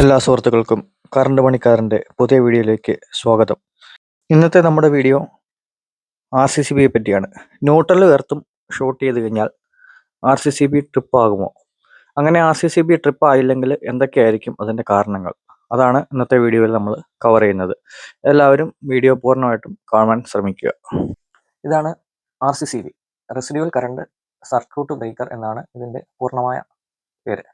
എല്ലാ സുഹൃത്തുക്കൾക്കും കറണ്ട് പണിക്കാരന്റെ പുതിയ വീഡിയോയിലേക്ക് സ്വാഗതം. ഇന്നത്തെ നമ്മുടെ വീഡിയോ ആർ സി സി ബിയെ പറ്റിയാണ്. ന്യൂട്രൽ ഉയർത്തും ഷോർട്ട് ചെയ്ത് കഴിഞ്ഞാൽ R C C B trip ആകുമോ? അങ്ങനെ R C C B trip ആയില്ലെങ്കിൽ എന്തൊക്കെയായിരിക്കും അതിന്റെ കാരണങ്ങൾ? അതാണ് ഇന്നത്തെ വീഡിയോയിൽ നമ്മൾ കവർ ചെയ്യുന്നത്. എല്ലാവരും വീഡിയോ പൂർണമായിട്ടും കാണാൻ ശ്രമിക്കുക. ഇതാണ് R C C B residual current circuit breaker എന്നാണ് ഇതിന്റെ പൂർണമായ പേര്.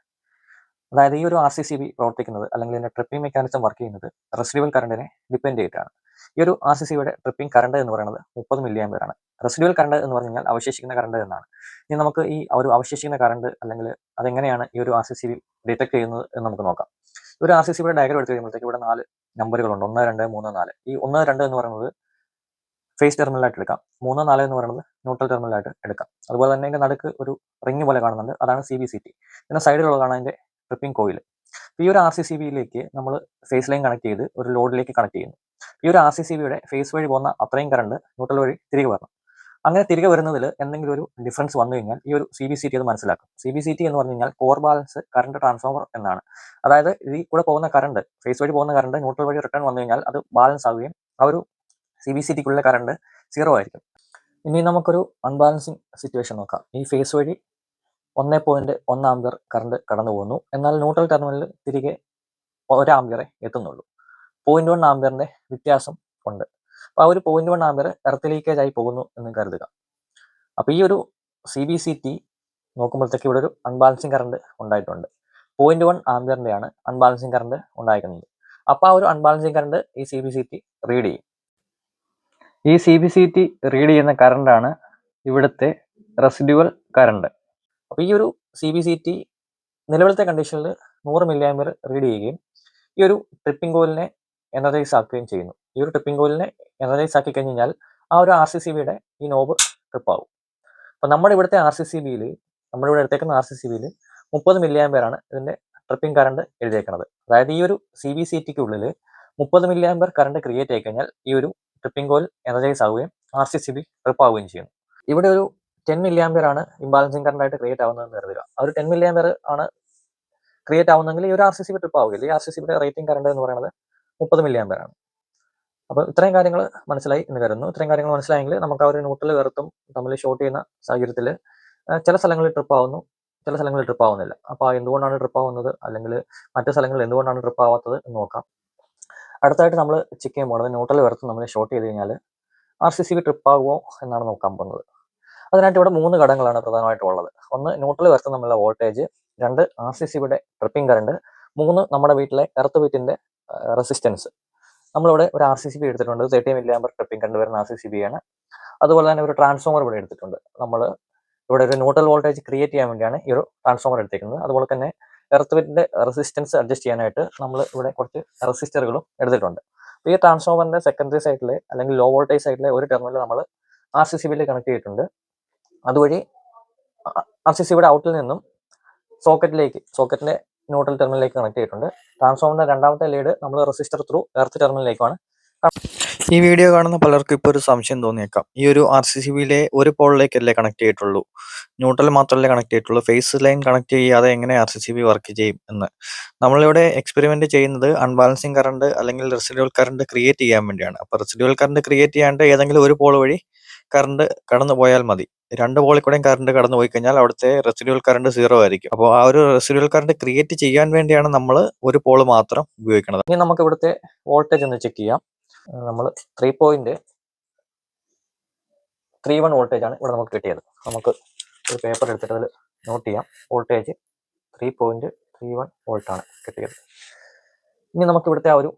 അതായത് ഈ ഒരു ആർ സി സി ബി പ്രവർത്തിക്കുന്നത് അല്ലെങ്കിൽ ഇതിന്റെ ട്രിപ്പിംഗ് മെക്കാനിസം വർക്ക് ചെയ്യുന്നത് റെസിഡ്യൂവൽ കറണ്ടിനെ ഡിപ്പെൻഡ് ചെയ്തിട്ടാണ്. ഈ ഒരു ആർ സി സിയുടെ ട്രിപ്പിംഗ് കറണ്ട് എന്ന് പറയുന്നത് മുപ്പത് മില്ലി ആണ്. റെസിഡ്യൂവൽ കറണ്ട് എന്ന് പറഞ്ഞു കഴിഞ്ഞാൽ അവശേഷിക്കുന്ന കറണ്ട് എന്നാണ്. ഇനി നമുക്ക് ഈ ഒരു അവശേഷിക്കുന്ന കറണ്ട് അല്ലെങ്കിൽ അതെങ്ങനെയാണ് ഈ ഒരു R C C B detect ചെയ്യുന്നത് എന്ന് നമുക്ക് നോക്കാം. ഒരു ആർ സി സിയുടെ ഡയഗ്രം എടുത്ത് കഴിയുമ്പോഴത്തേക്ക് ഇവിടെ നാല് നമ്പറുകളുണ്ട് ഒന്ന് രണ്ട് മൂന്ന് നാല്. ഈ ഒന്ന് രണ്ട് എന്ന് പറയുന്നത് ഫേസ് ടെർമിനലായിട്ട് എടുക്കാം. മൂന്ന് നാല് എന്ന് പറയുന്നത് ന്യൂട്രൽ ടെർമിനലായിട്ട് എടുക്കാം. അതുപോലെ തന്നെ അതിന്റെ നടുക്ക് ഒരു റിങ് പോലെ കാണുന്നുണ്ട്. അതാണ് സി ബി സി ടി പിന്നെ സൈഡിലുള്ളതാണ് അതിന്റെ ട്രിപ്പിംഗ് കോയിൽ ഈ ഒരു ആർ സി സി ബിയിലേക്ക് നമ്മൾ ഫേസ് ലൈൻ കണക്ട് ചെയ്ത് ഒരു ലോഡിലേക്ക് കണക്ട് ചെയ്യുന്നു. ഈ ഒരു ആർ സി സി ബിയുടെ ഫേസ് വഴി പോകുന്ന അത്രയും കറണ്ട് ന്യൂട്രൽ വഴി തിരികെ വരണം. അങ്ങനെ തിരികെ വരുന്നതിൽ എന്തെങ്കിലും ഒരു ഡിഫറൻസ് വന്നു കഴിഞ്ഞാൽ ഈ ഒരു സി ബി സി ടി അത് മനസ്സിലാക്കും. സി ബി സി ടി എന്ന് പറഞ്ഞു കഴിഞ്ഞാൽ കോർ ബാലൻസ് കറണ്ട് ട്രാൻസ്ഫോമർ എന്നാണ്. അതായത് ഇതിൽ കൂടെ പോകുന്ന കറണ്ട് ഫേസ് വഴി പോകുന്ന കറണ്ട് ന്യൂട്രൽ വഴി റിട്ടേൺ വന്നു കഴിഞ്ഞാൽ അത് ബാലൻസ് ആവുകയും ആ ഒരു സി ബി സി ടിക്കുള്ള കറണ്ട് സീറോ ആയിരിക്കും. ഇനി നമുക്കൊരു അൺബാലൻസിങ് സിറ്റുവേഷൻ നോക്കാം. ഈ ഫേസ് വഴി ഒന്നേ പോയിന്റ് ഒന്ന് കറണ്ട് കടന്നു പോകുന്നു. എന്നാൽ ന്യൂട്രൽ ടെർമിനലിൽ തിരികെ ഒരു ആംബിയറെ എത്തുന്നുള്ളൂ. പോയിന്റ് വൺ ആംബിയറിന്റെ വ്യത്യാസം ഉണ്ട്. അപ്പോൾ ആ ഒരു point one ampere earth leakage ആയി പോകുന്നു എന്ന് കരുതുക. അപ്പോൾ ഈ ഒരു സി ബി സി ടി നോക്കുമ്പോഴത്തേക്ക് ഇവിടെ ഒരു അൺബാലൻസിങ് കറണ്ട് ഉണ്ടായിട്ടുണ്ട്. പോയിന്റ് വൺ ആംബിയറിന്റെയാണ് അൺബാലൻസിങ് കറണ്ട് ഉണ്ടായിരിക്കുന്നത്. അപ്പോൾ ആ ഒരു അൺബാലൻസിങ് കറണ്ട് ഈ C B C T read ചെയ്യും. ഈ C B C T read ചെയ്യുന്ന കറണ്ടാണ് ഇവിടുത്തെ റെസിഡ്യുവൽ കറണ്ട് അപ്പോൾ ഈ ഒരു സി ബി സി ടി നിലവിലത്തെ കണ്ടീഷനിൽ നൂറ് മില്ലി റീഡ് ചെയ്യുകയും ഈ ഒരു ട്രിപ്പിംഗ് കോയിലിനെ എനർജൈസ് ആക്കുകയും ചെയ്യുന്നു. ഈ ഒരു ട്രിപ്പിംഗ് കോയിലിനെ എനർജൈസ് ആക്കി കഴിഞ്ഞാൽ ആ ഒരു ആർ സി സി ബിയുടെ ഈ നോബ് ട്രിപ്പ് ആവും. അപ്പോൾ നമ്മുടെ ഇവിടുത്തെ ആർ സി സി ബിയിൽ നമ്മുടെ ഇവിടെ എടുത്തേക്കുന്ന ആർ സി സി ബിയിൽ മുപ്പത് മില്ലി ഇതിന്റെ ട്രിപ്പിംഗ് കറണ്ട് എഴുതിയേക്കുന്നത് അതായത് ഈ ഒരു സി ബി സി ടിക്ക് ഉള്ളിൽ മുപ്പത് മില്ലി കറണ്ട് ക്രിയേറ്റ് ആയി കഴിഞ്ഞാൽ ഈ ഒരു ട്രിപ്പിംഗ് കോയിൽ എനർജൈസ് ആവുകയും R C C B trip ആവുകയും ചെയ്യുന്നു. ഇവിടെ ഒരു ടെൻ മില്ലി ആംബിയർ ആണ് ഇംബാലൻസിങ് കറണ്ട് ആയിട്ട് ക്രിയേറ്റ് ആവുന്നതെന്ന് കരുതുക. ആ ഒരു ടെൻ മില്ലി ആംബിയർ ആണ് ക്രിയേറ്റ് ആവുന്നെങ്കിൽ ഈ ഒരു ആർ സി സി ട്രിപ്പ് ആവുകയില്ല. ഈ ആർ സി സി ബിയുടെ റേറ്റിംഗ് കറണ്ട് എന്ന് പറയുന്നത് മുപ്പത് മില്ലി ആംബിയർ ആണ്. അപ്പോൾ ഇത്രയും കാര്യങ്ങൾ മനസ്സിലായി എന്ന് കരുതുന്നു. ഇത്രയും കാര്യങ്ങൾ മനസ്സിലായെങ്കിൽ നമുക്ക് ആ ഒരു ന്യൂട്രൽ വെറുത്തും തമ്മിൽ ഷോർട്ട് ചെയ്യുന്ന സാഹചര്യത്തിൽ ചില സ്ഥലങ്ങളിൽ ട്രിപ്പ് ആവുന്നു ചില സ്ഥലങ്ങളിൽ ട്രിപ്പ് ആവുന്നില്ല. അപ്പോൾ എന്തുകൊണ്ടാണ് ട്രിപ്പ് ആവുന്നത്? അല്ലെങ്കിൽ മറ്റു സ്ഥലങ്ങളിൽ എന്തുകൊണ്ടാണ് ട്രിപ്പ് ആവാത്തത് എന്ന് നോക്കാം. അടുത്തായിട്ട് നമ്മൾ ചെക്ക് പോകുന്നത് ന്യൂട്രൽ വെറുത്തും നമ്മൾ ഷോർട്ട് ചെയ്ത് കഴിഞ്ഞാൽ ആർ സി സി ട്രിപ്പ് ആകുമോ എന്നാണ് നോക്കാൻ പോകുന്നത്. അതിനായിട്ട് ഇവിടെ മൂന്ന് ഘടകങ്ങളാണ് പ്രധാനമായിട്ടും ഉള്ളത് ഒന്ന് ന്യൂട്രൽ വെറുത്തും തമ്മിലുള്ള വോൾട്ടേജ് രണ്ട് ആർ സി സിയുടെ ട്രിപ്പിംഗ് കറണ്ട് മൂന്ന് നമ്മുടെ വീട്ടിലെ എർത്ത് വീറ്റിന്റെ റെസിസ്റ്റൻസ് നമ്മളിവിടെ ഒരു ആർ സി സി ബി എടുത്തിട്ടുണ്ട്. Thirty milli ampere tripping current വരുന്ന ആർ സി സി ബി ആണ്. അതുപോലെ തന്നെ ഒരു ട്രാൻസ്ഫോമർ ഇവിടെ എടുത്തിട്ടുണ്ട്. നമ്മൾ ഇവിടെ ഒരു ന്യൂട്രൽ വോൾട്ടേജ് ക്രിയേറ്റ് ചെയ്യാൻ വേണ്ടിയാണ് ഈ ഒരു ട്രാൻസ്ഫോമർ എടുത്തേക്കുന്നത്. അതുപോലെ തന്നെ എർത്ത് വീറ്റിന്റെ റെസിസ്റ്റൻസ് അഡ്ജസ്റ്റ് ചെയ്യാനായിട്ട് നമ്മൾ ഇവിടെ കുറച്ച് റെസിസ്റ്ററുകളും എടുത്തിട്ടുണ്ട്. ഈ ട്രാൻസ്ഫോമറിന്റെ സെക്കൻഡറി സൈഡിലെ അല്ലെങ്കിൽ ലോ വോൾട്ടേജ് സൈഡിലെ ഒരു ടെർമിനൽ നമ്മൾ ആർ സി സി ബിയിൽ കണക്ട് ചെയ്തിട്ടുണ്ട്. അതുവഴി ആർ സി സി ബിയുടെ ഔട്ടിൽ നിന്നും സോക്കറ്റിലേക്ക് സോക്കറ്റിന്റെ ന്യൂട്രൽ ടെർമിനലിലേക്ക് കണക്ട് ചെയ്തിട്ടുണ്ട്. ട്രാൻസ്ഫോമറിന്റെ രണ്ടാമത്തെ ലീഡ് നമ്മൾ റെസിസ്റ്റർ ത്രൂ എർത്ത് ടെർമിനലിലേക്കാണ് ഈ വീഡിയോ കാണുന്ന പലർക്കും ഇപ്പോൾ ഒരു സംശയം തോന്നിയേക്കാം. ഈ ഒരു ആർ സി സി ബിയിലെ ഒരു പോളിലേക്കല്ലേ കണക്ട് ചെയ്തിട്ടുള്ളൂ? ന്യൂട്രൽ മാത്രമല്ലേ കണക്ട് ചെയ്തിട്ടുള്ളൂ? ഫേസ് ലൈൻ കണക്ട് ചെയ്യാതെ എങ്ങനെ R C C B work ചെയ്യും എന്ന്. നമ്മളിവിടെ എക്സ്പെരിമെന്റ് ചെയ്യുന്നത് അൺബാലൻസിങ് കറണ്ട് അല്ലെങ്കിൽ റെസിഡ്യൂവൽ കറണ്ട് ക്രിയേറ്റ് ചെയ്യാൻ വേണ്ടിയാണ്. അപ്പോൾ റെസിഡ്യൂവൽ കറണ്ട് ക്രിയേറ്റ് ചെയ്യാണ്ട് ഏതെങ്കിലും ഒരു പോൾ വഴി കറണ്ട് കടന്നു പോയാൽ മതി. രണ്ട് പോളിൽ കൂടെയും കറണ്ട് കടന്നു പോയി കഴിഞ്ഞാൽ അവിടുത്തെ റെസിഡ്യൂവൽ കറണ്ട് സീറോ ആയിരിക്കും. അപ്പോൾ ആ ഒരു റെസിഡ്യൂവൽ കറണ്ട് ക്രിയേറ്റ് ചെയ്യാൻ വേണ്ടിയാണ് നമ്മൾ ഒരു പോൾ മാത്രം ഉപയോഗിക്കുന്നത്. ഇനി നമുക്ക് ഇവിടുത്തെ വോൾട്ടേജ് ഒന്ന് ചെക്ക് ചെയ്യാം. നമ്മൾ three point three one voltage ആണ് ഇവിടെ നമുക്ക് കിട്ടിയത്. നമുക്ക് ഒരു പേപ്പർ എടുത്തിട്ട് അതിൽ നോട്ട് ചെയ്യാം. Voltage three point three one volt ആണ് കിട്ടിയത്. ഇനി നമുക്ക് ഇവിടുത്തെ ആ ഒരു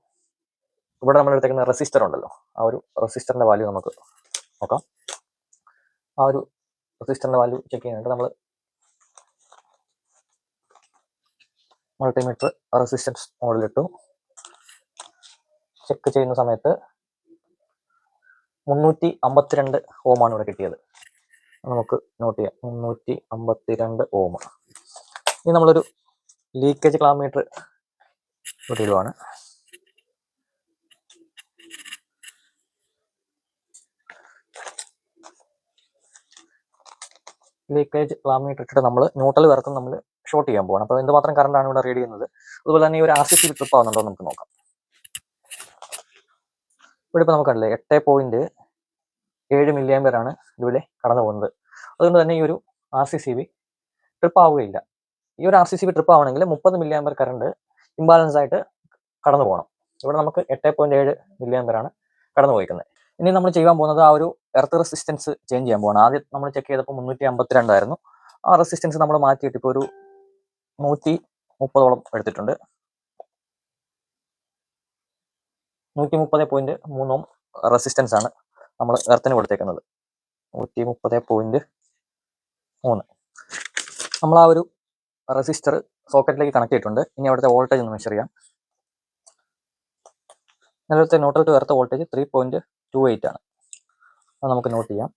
ഇവിടെ നമ്മൾ എടുത്തേക്കുന്ന റെസിസ്റ്റർ ഉണ്ടല്ലോ. ആ ഒരു റെസിസ്റ്ററിന്റെ വാല്യൂ നമുക്ക് നോക്കാം. ആ ഒരു റെസിസ്റ്ററിന്റെ വാല്യൂ ചെക്ക് ചെയ്യാനായിട്ട് നമ്മൾ മൾട്ടിമീറ്റർ റെസിസ്റ്റൻസ് മോഡലിട്ടു ചെക്ക് ചെയ്യുന്ന സമയത്ത് മുന്നൂറ്റി അമ്പത്തിരണ്ട് ഓമാണ് ഇവിടെ കിട്ടിയത്. നമുക്ക് നോട്ട് ചെയ്യാം. മുന്നൂറ്റി അമ്പത്തിരണ്ട് ഓം ഇനി നമ്മളൊരു ലീക്കേജ് ക്ലാമീറ്റർ ഇവിടെ ഇടുവാണ്. ലീക്കേജ് ലാമിനേറ്റർ ഇട്ടിട്ട് നമ്മൾ ന്യൂട്രൽ വരത്തും നമ്മൾ ഷോർട്ട് ചെയ്യാൻ പോകണം അപ്പോൾ എന്തുമാത്രം ആണ് ഇവിടെ റീഡ് ചെയ്യുന്നത്? അതുപോലെ തന്നെ ഈ ഒരു ആർ സി സി ട്രിപ്പ് ആവുന്നുണ്ടോ നമുക്ക് നോക്കാം. ഇവിടെ ഇപ്പോൾ നമുക്കല്ലേ എട്ട് പോയിന്റ് ഏഴ് മില്ലി പേരാണ് ആണ് ഇതുപോലെ കടന്നു പോകുന്നത്. അതുകൊണ്ട് തന്നെ ഈ ഒരു R C C B trip ആവുകയില്ല. ഈ ഒരു R C C B trip ആവണമെങ്കിൽ മുപ്പത് മില്ലി പേർ കറണ്ട് ഇംബാലൻസ് ആയിട്ട് കടന്നു പോകണം. ഇവിടെ നമുക്ക് എട്ട് പോയിന്റ് ഏഴ് മില്ലി പേരാണ് ആണ് കടന്നു പോയിരിക്കുന്നത് ഇനി നമ്മൾ ചെയ്യാൻ പോകുന്നത് ആ ഒരു എർത്ത് റെസിസ്റ്റൻസ് ചേഞ്ച് ചെയ്യാൻ പോകണം ആദ്യം നമ്മൾ ചെക്ക് ചെയ്തപ്പോൾ മുന്നൂറ്റി അമ്പത്തിരണ്ടായിരുന്നു ആ റെസിസ്റ്റൻസ് നമ്മൾ മാറ്റിയിട്ട് ഇപ്പോൾ ഒരു നൂറ്റി മുപ്പതോളം എടുത്തിട്ടുണ്ട്. നൂറ്റി മുപ്പത് പോയിന്റ് മൂന്നോം റെസിസ്റ്റൻസ് ആണ് നമ്മൾ എർത്തിന് കൊടുത്തേക്കുന്നത്. നൂറ്റി മുപ്പത് പോയിന്റ് മൂന്ന്. നമ്മൾ ആ ഒരു റെസിസ്റ്റർ സോക്കറ്റിലേക്ക് കണക്ട് ചെയ്തിട്ടുണ്ട്. ഇനി അവിടുത്തെ വോൾട്ടേജ് ഒന്ന് മെഷർ ചെയ്യാം. നിലവിലത്തെ neutral to earth voltage three point two eight ആണ്. അത് നമുക്ക് നോട്ട് ചെയ്യാം.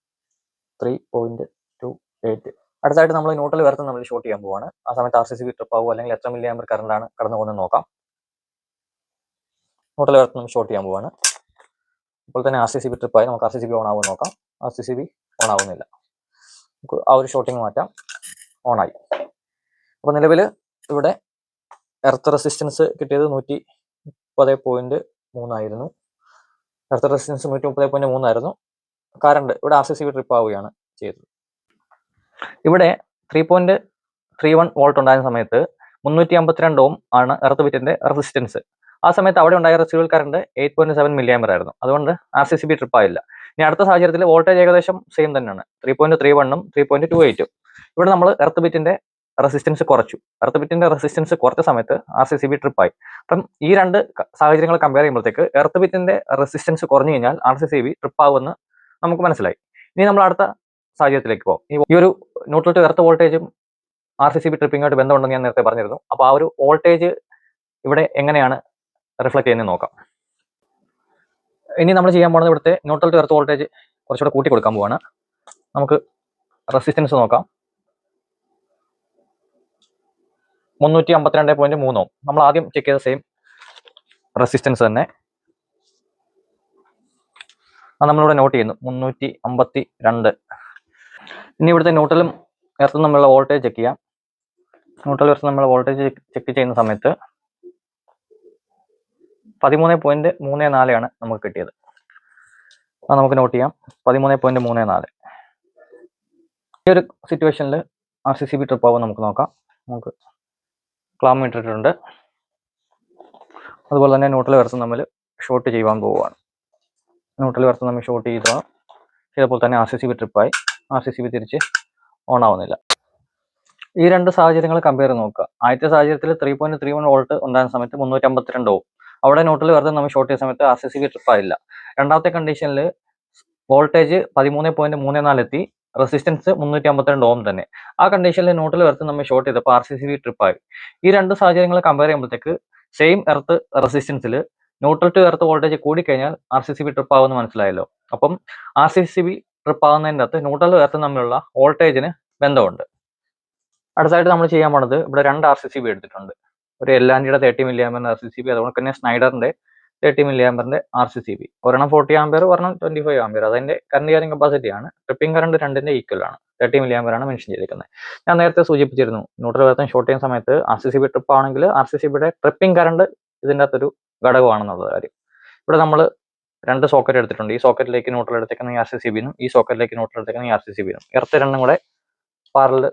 ത്രീ പോയിന്റ് ടു എയ്റ്റ് അടുത്തായിട്ട് നമ്മൾ ന്യൂട്രൽ വരത്ത് നമ്മൾ ഷോർട്ട് ചെയ്യാൻ പോവാണ്. ആ സമയത്ത് ആർ സി സി ട്രിപ്പ് ആവുമോ അല്ലെങ്കിൽ എത്ര മില്ലി ആമ്പർ ആണ് കടന്നു പോകുന്നത് നോക്കാം. ന്യൂട്രൽ വരത്ത് നമ്മൾ ഷോർട്ട് ചെയ്യാൻ പോവാണ്. അപ്പോൾ തന്നെ R C C B trip ആയി. നമുക്ക് R C C B on ആവുമെന്ന് നോക്കാം. R C C B on ആവുന്നില്ല. നമുക്ക് ആ ഒരു ഷോട്ടിങ് മാറ്റാം. ഓൺ ആയി. അപ്പോൾ നിലവിൽ ഇവിടെ എർത്ത് റെസിസ്റ്റൻസ് കിട്ടിയത് നൂറ്റി മുപ്പത് പോയിന്റ് മൂന്നായിരുന്നു എർത്ത് റെസിസ്റ്റൻസ് നൂറ്റി മുപ്പത് പോയിന്റ് മൂന്നായിരുന്നു കറണ്ട് ഇവിടെ ആർ സി സി ട്രിപ്പ് ആവുകയാണ് ചെയ്തത്. ഇവിടെ three point three one volt ഉണ്ടായിരുന്ന സമയത്ത് മുന്നൂറ്റി അമ്പത്തിരണ്ട് ഓം ആണ് എർത്ത് ബിറ്റിന്റെ റെസിസ്റ്റൻസ് ആ സമയത്ത് അവിടെ ഉണ്ടായ residual current eight point seven milliampere ആയിരുന്നു. അതുകൊണ്ട് R C C B trip ആയില്ല. ഇനി അടുത്ത സാഹചര്യത്തിൽ വോൾട്ടേജ് ഏകദേശം സെയിം തന്നെയാണ്. ത്രീ പോയിന്റ് ത്രീ വണ്ണും ത്രീ പോയിന്റ് ടു എയ്റ്റും ഇവിടെ നമ്മൾ എർത്ത് ബിറ്റിന്റെ റെസിസ്റ്റൻസ് കുറച്ചു. എർത്ത് റെസിസ്റ്റൻസ് കുറച്ച സമയത്ത് R C C B trip ആയി. അപ്പം ഈ രണ്ട് സാഹചര്യങ്ങൾ കമ്പയർ ചെയ്യുമ്പോഴത്തേക്ക് എർത്ത് ബിറ്റിന്റെ റെസിസ്റ്റൻസ് കുറഞ്ഞു കഴിഞ്ഞാൽ R C C B trip ആവുമെന്ന് നമുക്ക് മനസ്സിലായി. ഇനി നമ്മൾ അടുത്ത സാഹചര്യത്തിലേക്ക് പോകും. ഈ- ഈ ഒരു ന്യൂട്രൽ ടു എർത്ത് വോൾട്ടേജും ആർ സി സി ബി ട്രിപ്പിങ്ങായിട്ട് ബന്ധമുണ്ടെന്ന് ഞാൻ നേരത്തെ പറഞ്ഞിരുന്നു. അപ്പോൾ ആ ഒരു വോൾട്ടേജ് ഇവിടെ എങ്ങനെയാണ് റിഫ്ലക്ട് ചെയ്യുന്നത് നോക്കാം. ഇനി നമ്മൾ ചെയ്യാൻ പോകുന്നത് ഇവിടുത്തെ ന്യൂട്രൽ ടു എർത്ത് വോൾട്ടേജ് കുറച്ചുകൂടെ കൂട്ടി കൊടുക്കാൻ പോവാണ്. നമുക്ക് റെസിസ്റ്റൻസ് നോക്കാം. മുന്നൂറ്റി അമ്പത്തിരണ്ട് പോയിന്റ് മൂന്നോ. നമ്മൾ ആദ്യം ചെക്ക് ചെയ്ത സെയിം റെസിസ്റ്റൻസ് തന്നെ. അത് നമ്മളിവിടെ നോട്ട് ചെയ്യുന്നു. മുന്നൂറ്റി അമ്പത്തി രണ്ട് ഇനി ഇവിടുത്തെ ന്യൂട്രലും എർത്തും നമ്മളുടെ വോൾട്ടേജ് ചെക്ക് ചെയ്യാം. ന്യൂട്രൽ എർത്ത് നമ്മൾ വോൾട്ടേജ് ചെക്ക് ചെയ്യുന്ന സമയത്ത് പതിമൂന്ന് പോയിന്റ് മൂന്ന് നാലാണ് നമുക്ക് കിട്ടിയത്. അത് നമുക്ക് നോട്ട് ചെയ്യാം. പതിമൂന്ന് പോയിന്റ് മൂന്ന് നാല്. ഈ ഒരു സിറ്റുവേഷനിൽ R C C B trip ആവും നമുക്ക് നോക്കാം. നമുക്ക് ക്ലാം ഇട്ടിട്ടുണ്ട്. അതുപോലെ തന്നെ ന്യൂട്രൽ വരച്ച് നമ്മൾ ഷോർട്ട് ചെയ്യുവാൻ പോവുകയാണ്. ന്യൂട്രൽ വരച്ച് നമ്മൾ ഷോർട്ട് ചെയ്ത ചിലപ്പോൾ തന്നെ ആർ സി സി ബി ട്രിപ്പായി ആർ സി സി ബി തിരിച്ച് ഓൺ ആവുന്നില്ല. ഈ രണ്ട് സാഹചര്യങ്ങൾ കമ്പയർ നോക്കുക. ആദ്യത്തെ സാഹചര്യത്തിൽ three point three one volt ഉണ്ടായിരുന്ന സമയത്ത് മുന്നൂറ്റി അമ്പത്തിരണ്ട് അവിടെ ന്യൂട്രൽ വെറുതെ നമ്മൾ ഷോർട്ട് ചെയ്ത സമയത്ത് ആർ സി സി ബി ട്രിപ്പായില്ല രണ്ടാമത്തെ കണ്ടീഷനിൽ വോൾട്ടേജ് പതിമൂന്ന് പോയിന്റ് മൂന്ന് നാല് എത്തി. റെസിസ്റ്റൻസ് മുന്നൂറ്റി അമ്പത്തിരണ്ട് ഓം തന്നെ. ആ കണ്ടീഷനിൽ ന്യൂട്രൽ എർത്ത് നമ്മൾ ഷോർട്ട് ചെയ്തപ്പോൾ R C C B trip ആയി. ഈ രണ്ട് സാഹചര്യങ്ങൾ കമ്പയർ ചെയ്യുമ്പോഴത്തേക്ക് സെയിം എർത്ത് റെസിസ്റ്റൻസിൽ ന്യൂട്രൽ ടു എർത്ത് വോൾട്ടേജ് കൂടിക്കഴിഞ്ഞാൽ R C C B trip ആവുമെന്ന് മനസ്സിലായല്ലോ. അപ്പം R C C B trip ആവുന്നതിന്റെ അകത്ത് ന്യൂട്രൽ എർത്ത് തമ്മിലുള്ള വോൾട്ടേജിന് ബന്ധമുണ്ട്. അടുത്തായിട്ട് നമ്മൾ ചെയ്യാൻ പോണത് ഇവിടെ രണ്ട് ആർ സി സി ബി എടുത്തിട്ടുണ്ട്. ഒരു എല്ലാൻഡിയുടെ തേർട്ടി മില്ലിയാമെന്ന ആർ സി സി ബി അതുപോലെ തന്നെ സ്നൈഡറിന്റെ തേർട്ടി മില്ലി ആംബറിന്റെ ആർ സി സി ബി ഒരെണ്ണം ഫോർട്ടി ആംബർ ഒരെണ്ണം ട്വന്റി ഫൈവ് ആംബർ അതിന്റെ കറണ്ട് ക്യാരിങ് കപ്പാസിറ്റി ആണ്. ട്രിപ്പിംഗ് കറണ്ട് രണ്ടിന്റെ ഈക്വൽ ആണ്. തേർട്ടി മില്ലി ആംബർ ആണ് മെൻഷൻ ചെയ്തിരിക്കുന്നത്. ഞാൻ നേരത്തെ സൂചിപ്പിച്ചിരുന്നു ന്യൂട്രൽ വേർത്തൻ ഷോർട്ട് ചെയ്യുന്ന സമയത്ത് R C C B trip ആണെങ്കിൽ ആർ സി സി ബിയുടെ ട്രിപ്പിംഗ് കറണ്ട് ഇതിന്റെ അകത്തൊരു ഘടകമാണെന്നുള്ള കാര്യം. ഇവിടെ നമ്മൾ രണ്ട് സോക്കറ്റ് എടുത്തിട്ടുണ്ട്. ഈ സോക്കറ്റിലേക്ക് ന്യൂട്രൽ എടുത്തേക്കുന്ന ആർ സി സി ബിനും ഈ സോക്കറ്റിലേക്ക് ന്യൂട്രൽ എടുത്തേക്കുന്ന ആർ സി സി ബിനും ഇറത്തെ രണ്ടും കൂടെ പാരൽ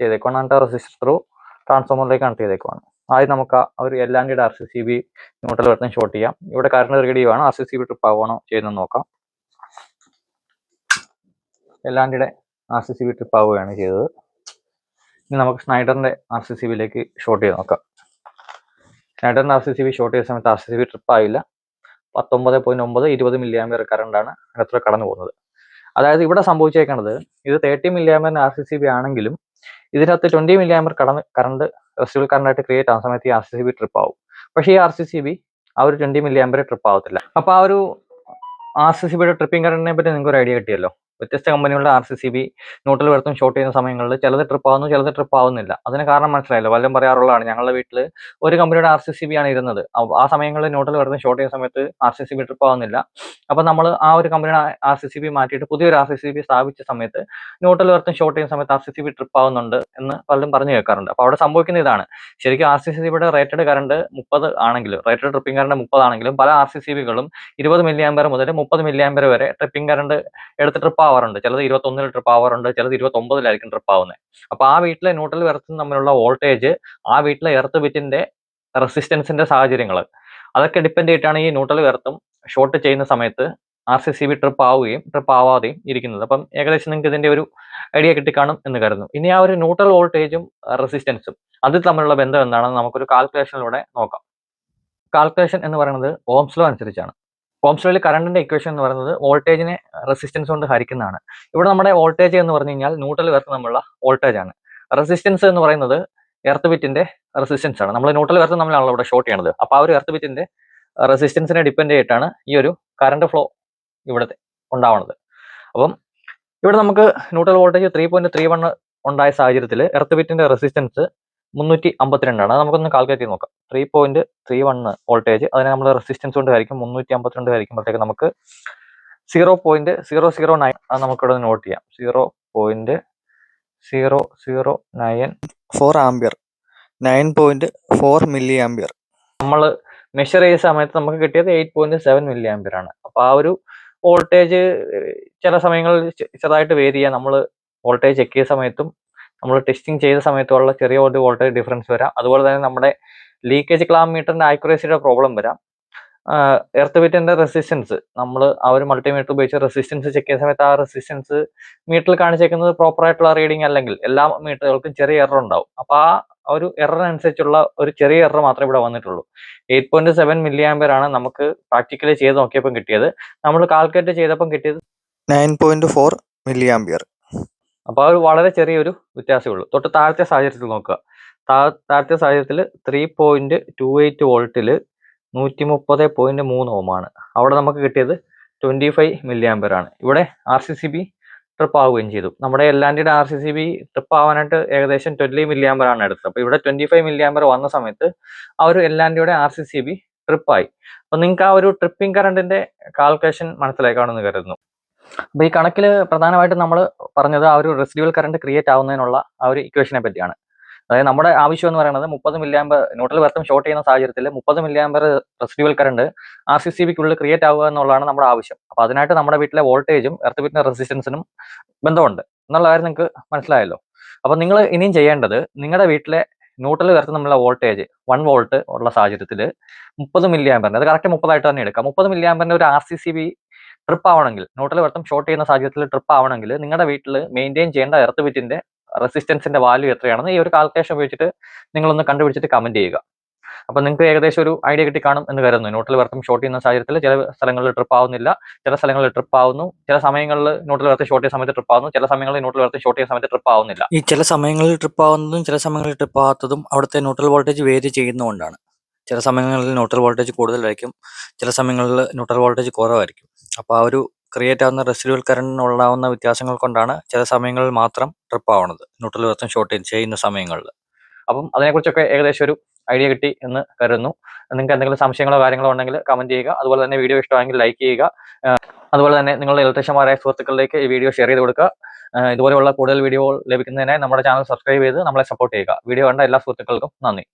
ചെയ്തേക്കുവാണ്. എന്നിട്ട് റെസിസ്റ്റർ ട്രാൻസ്ഫോമറിലേക്ക് കണക്ട് ചെയ്തേക്കുവാണ്. ആദ്യം നമുക്ക് ആ ഒരു കൂടെ R C C B neutral വരുന്ന ഷോർട്ട് ചെയ്യാം. ഇവിടെ കറണ്ട് റീഡ് ആണ്. R C C B trip ആവണോ ചെയ്യുന്നത് നോക്കാം. എല്ലാൻഡിയുടെ R C C B trip ആവുകയാണ് ചെയ്തത്. ഇനി നമുക്ക് സ്നൈഡറിന്റെ ആർ സി സി ബിയിലേക്ക് ഷോർട്ട് ചെയ്ത് നോക്കാം. സ്നൈഡറിന്റെ R C C B short ചെയ്ത സമയത്ത് R C C B trip ആയില്ല. പത്തൊമ്പത് പോയിന്റ് ഒമ്പത് ഇരുപത് മില്ലി കറണ്ട് കറണ്ടാണ് അതിനത്ര കടന്നു പോകുന്നത്. അതായത് ഇവിടെ സംഭവിച്ചേക്കുന്നത് ഇത് തേർട്ടി മില്ലി ആംബിയറിന്റെ ആർ സി സി ബി ആണെങ്കിലും ഇതിനകത്ത് ട്വന്റി മില്ലി ആംബിയർ കടന്ന് കറണ്ട് കറണ്ട് ക്രിയേറ്റ് ആവുന്ന സമയത്ത് ഈ R C C B trip ആവും. പക്ഷേ ഈ ആർ സി സി ബി ആ ഒരു ട്വന്റി മില്ലി ട്രിപ്പ് ആവത്തില്ല. അപ്പോൾ ആ ഒരു ആർ സി സി ബിയുടെ ട്രിപ്പിംഗ് കറണ്ടിനെ പറ്റി നിങ്ങൾക്ക് ഒരു ഐഡിയ കിട്ടിയല്ലോ? വ്യത്യസ്ത കമ്പനികളുടെ ആർ സി സി ബി നോട്ടിൽ വരുത്തും ഷോർട്ട് ചെയ്യുന്ന സമയങ്ങളിൽ ചിലത് ട്രിപ്പ് ആവുന്നു ചിലത് ട്രിപ്പ് ആവുന്നില്ല. അതിന് കാരണം മനസ്സിലായില്ല? വല്ലതും പറയാറുള്ളതാണ്. ഞങ്ങളുടെ വീട്ടിൽ ഒരു കമ്പനിയുടെ ആർ സി സി ബി ആണ് ഇരുന്നത്. ആ സമയങ്ങളിൽ നോട്ടിൽ വരുത്തും ഷോർട്ട് ചെയ്യുന്ന സമയത്ത് R C C B trip ആവുന്നില്ല. അപ്പൊ നമ്മൾ ആ ഒരു കമ്പനിയുടെ ആർ സി സി ബി മാറ്റിയിട്ട് പുതിയൊരു ആർ സി സി ബി സ്ഥാപിച്ച സമയത്ത് നോട്ടിൽ വരുത്തും ഷോർട്ട് ചെയ്യുന്ന സമയത്ത് R C C B trip ആവുന്നുണ്ട് എന്ന് പലരും പറഞ്ഞു കേൾക്കാറുണ്ട്. അപ്പൊ അവിടെ സംഭവിക്കുന്ന ഇതാണ്. ശരിക്കും ആർ സി സി ബിയുടെ റേറ്റഡ് കറണ്ട് മുപ്പത് ആണെങ്കിലും റേറ്റഡ് ട്രിപ്പിംഗ് കറണ്ട് മുപ്പതാണെങ്കിലും പല ആർ സി സി ബികളും ഇരുപത് മില്ലി ആമ്പർ മുതൽ മുപ്പത് മില്ലി ആമ്പർ വരെ ട്രിപ്പിംഗ് കറണ്ട് എടുത്ത് ട്രിപ്പ് ആവാറുണ്ട്. ചിലത് ഇരുപത്തൊന്നിൽ ട്രിപ്പ് ആവാറുണ്ട് ചിലത് ഇരുപത്തൊമ്പതിലായിരിക്കും ട്രിപ്പ് ആവുന്നത് അപ്പൊ ആ വീട്ടിലെ ന്യൂട്രൽ എർത്തും തമ്മിലുള്ള വോൾട്ടേജ് ആ വീട്ടിലെ എർത്ത് ബിറ്റിന്റെ റെസിസ്റ്റൻസിന്റെ സാഹചര്യങ്ങൾ അതൊക്കെ ഡിപ്പെൻഡ് ചെയ്തിട്ടാണ് ഈ ന്യൂട്രൽ എർത്തും ഷോർട്ട് ചെയ്യുന്ന സമയത്ത് R C C B trip ആവുകയും ട്രിപ്പ് ആവാതെയും ഇരിക്കുന്നത്. അപ്പം ഏകദേശം നിങ്ങൾക്ക് ഇതിന്റെ ഒരു ഐഡിയ കിട്ടിക്കാണും എന്ന് കരുതുന്നു. ഇനി ആ ഒരു ന്യൂട്രൽ വോൾട്ടേജും റെസിസ്റ്റൻസും അത് തമ്മിലുള്ള ബന്ധം എന്താണെന്ന് നമുക്കൊരു കാൽക്കുലേഷനിലൂടെ നോക്കാം. കാൽക്കുലേഷൻ എന്ന് പറയുന്നത് ഓംസ്ലോ അനുസരിച്ചാണ്. ഓംസ് കറണ്ടിന്റെ ഇക്വേഷൻ എന്ന് പറയുന്നത് വോൾട്ടേജിനെ റെസിസ്റ്റൻസ് കൊണ്ട് ഹരിക്കുന്നതാണ്. ഇവിടെ നമ്മുടെ വോൾട്ടേജ് എന്ന് പറഞ്ഞു കഴിഞ്ഞാൽ ന്യൂട്രൽ വേർത്ത് നമ്മളുള്ള വോൾട്ടേജ് ആണ്. റെസിസ്റ്റൻസ് എന്ന് പറയുന്നത് എർത്ത് ബിറ്റിന്റെ റെസിസ്റ്റൻസ് ആണ്. നമ്മൾ ന്യൂട്രൽ വേർത്ത് നമ്മളാണ് ഇവിടെ ഷോർട്ട് ചെയ്യണത്. അപ്പോൾ ആ ഒരു എർത്ത് ബിറ്റിന്റെ റെസിസ്റ്റൻസിനെ ഡിപ്പെൻഡ് ചെയ്തിട്ടാണ് ഈ ഒരു കറണ്ട് ഫ്ലോ ഇവിടെ ഉണ്ടാവുന്നത് അപ്പം ഇവിടെ നമുക്ക് neutral voltage three point three one ഉണ്ടായ സാഹചര്യത്തിൽ എർത്ത് ബിറ്റിന്റെ റെസിസ്റ്റൻസ് മുന്നൂറ്റി അമ്പത്തിരണ്ടാണ് അത് നമുക്കൊന്ന് കാൽക്കുലേറ്റ് ചെയ്ത് നോക്കാം. Three point three one voltage അതിനെ നമ്മൾ റെസിസ്റ്റൻസ് കൊണ്ട് ഹരിക്കും. മുന്നൂറ്റി അമ്പത്തിരണ്ട് ഹരിക്കുമ്പോഴത്തേക്ക് നമുക്ക് zero point zero zero nine അത് നമുക്കിവിടെ നോട്ട് ചെയ്യാം. Zero point zero zero nine four ampere nine point four milli ampere നമ്മൾ മെഷർ ചെയ്ത സമയത്ത് നമുക്ക് കിട്ടിയത് eight point seven milli ampere ആണ്. അപ്പോൾ ആ ഒരു വോൾട്ടേജ് ചില സമയങ്ങളിൽ ചെറുതായിട്ട് വേരി ചെയ്യാം. നമ്മൾ വോൾട്ടേജ് ചെക്ക് ചെയ്ത സമയത്തും നമ്മൾ ടെസ്റ്റിംഗ് ചെയ്ത സമയത്തുള്ള ചെറിയ ഒരു വോൾട്ടേജ് ഡിഫറൻസ് വരാം. അതുപോലെ തന്നെ നമ്മുടെ ലീക്കേജ് ക്ലാം മീറ്ററിന്റെ ആക്യുറേസിയുടെ പ്രോബ്ലം വരാം. എർത്ത് ബിറ്റിന്റെ റെസിസ്റ്റൻസ് നമ്മൾ ആ ഒരു മൾട്ടിമീറ്റർ ഉപയോഗിച്ച് റെസിസ്റ്റൻസ് ചെക്ക് ചെയ്യുന്ന സമയത്ത് ആ റെസിസ്റ്റൻസ് മീറ്ററിൽ കാണിച്ചേക്കുന്നത് പ്രോപ്പർ ആയിട്ടുള്ള റീഡിംഗ് അല്ലെങ്കിൽ എല്ലാ മീറ്ററുകൾക്കും ചെറിയ എറർ ഉണ്ടാവും. അപ്പോൾ ആ ഒരു എററിനനുസരിച്ചുള്ള ഒരു ചെറിയ എറർ മാത്രമേ ഇവിടെ വന്നിട്ടുള്ളൂ. Eight point seven milli ampere ആണ് നമുക്ക് പ്രാക്ടിക്കലി ചെയ്ത് നോക്കിയപ്പോൾ കിട്ടിയത്. നമ്മൾ കാൽക്കുലേറ്റ് ചെയ്തപ്പം കിട്ടിയത് nine point four milli ampere അപ്പൊ ആ ഒരു വളരെ ചെറിയൊരു വ്യത്യാസമേ ഉള്ളൂ തൊട്ട് താഴത്തെ സാഹചര്യത്തിൽ നോക്കുക. താ- താഴത്തെ സാഹചര്യത്തിൽ ത്രീ പോയിന്റ് ടു എയ്റ്റ് വോൾട്ടിൽ നൂറ്റി മുപ്പത് പോയിന്റ് മൂന്ന് ഓമാണ് അവിടെ നമുക്ക് കിട്ടിയത് ട്വന്റി ഫൈവ് മില്ലി ആണ്. ഇവിടെ R C C B trip ആവുകയും ചെയ്തു. നമ്മുടെ എല്ലാന്റെ R C C B trip ആവാനായിട്ട് ഏകദേശം ട്വന്റി മില്ലി ആണ് എടുത്തത്. അപ്പൊ ഇവിടെ ട്വന്റി ഫൈവ് മില്ലി വന്ന സമയത്ത് ആ ഒരു എല്ലാന്റെ ആർ സി സി ബി ട്രിപ്പായി അപ്പൊ നിങ്ങൾക്ക് ആ ഒരു ട്രിപ്പിംഗ് കറണ്ടിന്റെ കാൽക്കുലേഷൻ മനസ്സിലാക്കാണെന്ന് കരുതുന്നു. അപ്പൊ ഈ കണക്കിൽ പ്രധാനമായിട്ടും നമ്മൾ പറഞ്ഞത് ആ ഒരു റെസിഡ്യൂവൽ കറണ്ട് ക്രിയേറ്റ് ആവുന്നതിനുള്ള ആ ഒരു ഇക്വേഷനെ പറ്റിയാണ്. അതായത് നമ്മുടെ ആവശ്യം എന്ന് പറയുന്നത് മുപ്പത് മില്ലിയാമ്പർ ന്യൂട്രൽ വെർത്തും ഷോർട്ട് ചെയ്യുന്ന സാഹചര്യത്തിൽ മുപ്പത് milliampere residual current R C C ബിക്കുള്ളിൽ create ആവുക എന്നുള്ളതാണ് നമ്മുടെ ആവശ്യം. അപ്പൊ അതിനായിട്ട് നമ്മുടെ വീട്ടിലെ വോൾട്ടേജും എർത്ത് ബിറ്റിന്റെ റെസിസ്റ്റൻസിനും ബന്ധമുണ്ട്. എന്നുള്ള കാര്യം നിങ്ങൾക്ക് മനസ്സിലായല്ലോ. അപ്പൊ നിങ്ങൾ ഇനിയും ചെയ്യേണ്ടത് നിങ്ങളുടെ വീട്ടിലെ ന്യൂട്രൽ വരത്ത് നമ്മളെ വോൾട്ടേജ് വൺ വോൾട്ട് ഉള്ള സാഹചര്യത്തിൽ മുപ്പത് മില്ലിയാമ്പറിന് അത് കറക്റ്റ് മുപ്പതായിട്ട് തന്നെ എടുക്കാം. മുപ്പത് മില്ലിയാമ്പറിന് ഒരു R C C B trip ആവണമെങ്കിൽ ന്യൂട്രൽ വെർത്തും ഷോർട്ട് ചെയ്യുന്ന സാഹചര്യത്തിൽ ട്രിപ്പ് ആവണമെങ്കിൽ നിങ്ങളുടെ വീട്ടിൽ മെയിന്റെയിൻ ചെയ്യേണ്ട എർത്ത് ബിറ്റിന്റെ റെസിസ്റ്റൻസിന്റെ വാല്യൂ എത്രയാണെന്ന് ഈ ഒരു കാൽക്കുലേഷൻ ഉപയോഗിച്ചിട്ട് നിങ്ങളൊന്ന് കണ്ടുപിടിച്ചിട്ട് കമന്റ് ചെയ്യുക. അപ്പൊ നിങ്ങൾക്ക് ഏകദേശം ഒരു ഐഡിയ കിട്ടി കാണും എന്ന് കരുതുന്നു. ന്യൂട്രൽ വർത്തം ഷോർട്ട് ചെയ്യുന്ന സാഹചര്യത്തിൽ ചില സ്ഥലങ്ങളിൽ ട്രിപ്പ് ആവുന്നില്ല ചില സ്ഥലങ്ങളിൽ ട്രിപ്പ് ആവുന്നു ചില സമയങ്ങളിൽ ന്യൂട്രൽ വർത്തം ഷോർട്ട് ചെയ്യുന്ന സമയത്ത് ട്രിപ്പ് ആവുന്നു ചില സമയങ്ങളിൽ ന്യൂട്രൽ വർത്തം ഷോർട്ട് ചെയ്യുന്ന സമയത്ത് ട്രിപ്പ് ആവുന്നില്ല. ഈ ചില സമയങ്ങളിൽ ട്രിപ്പ് ആവുന്നതും ചില സമയങ്ങളിൽ ട്രിപ്പ് ആവാത്തതും അവിടുത്തെ ന്യൂട്രൽ വോൾട്ടേജ് വേരി ചെയ്യുന്നതുകൊണ്ടാണ്. ചില സമയങ്ങളിൽ ന്യൂട്രൽ വോൾട്ടേജ് കൂടുതലായിരിക്കും ചില സമയങ്ങളിൽ ന്യൂട്രൽ വോൾട്ടേജ് കുറവായിരിക്കും. അപ്പോൾ ആ ഒരു ക്രിയേറ്റ് ആവുന്ന റെസിഡ്യൂവൽ ഉള്ളാവുന്ന വ്യത്യാസങ്ങൾ കൊണ്ടാണ് ചില സമയങ്ങളിൽ മാത്രം ട്രിപ്പ് ആവുന്നത് ന്യൂട്രൽ വെർത്തും ഷോർട്ട് ചെയ്യുന്ന സമയങ്ങളിൽ. അപ്പം അതിനെക്കുറിച്ചൊക്കെ ഏകദേശം ഒരു ഐഡിയ കിട്ടി എന്ന് കരുതുന്നു. നിങ്ങൾക്ക് എന്തെങ്കിലും സംശയങ്ങളോ കാര്യങ്ങളോ ഉണ്ടെങ്കിൽ കമന്റ് ചെയ്യുക. അതുപോലെ തന്നെ വീഡിയോ ഇഷ്ടമായെങ്കിൽ ലൈക്ക് ചെയ്യുക. അതുപോലെ തന്നെ നിങ്ങളുടെ ഇലക്ട്രീഷ്യന്മാരായ സുഹൃത്തുക്കളിലേക്ക് ഈ വീഡിയോ ഷെയർ ചെയ്ത് കൊടുക്കുക. ഇതുപോലെയുള്ള കൂടുതൽ വീഡിയോകൾ ലഭിക്കുന്നതിനായി നമ്മുടെ ചാനൽ സബ്സ്ക്രൈബ് ചെയ്ത് നമ്മളെ സപ്പോർട്ട് ചെയ്യുക. വീഡിയോ കണ്ട എല്ലാ സുഹൃത്തുക്കൾക്കും നന്ദി.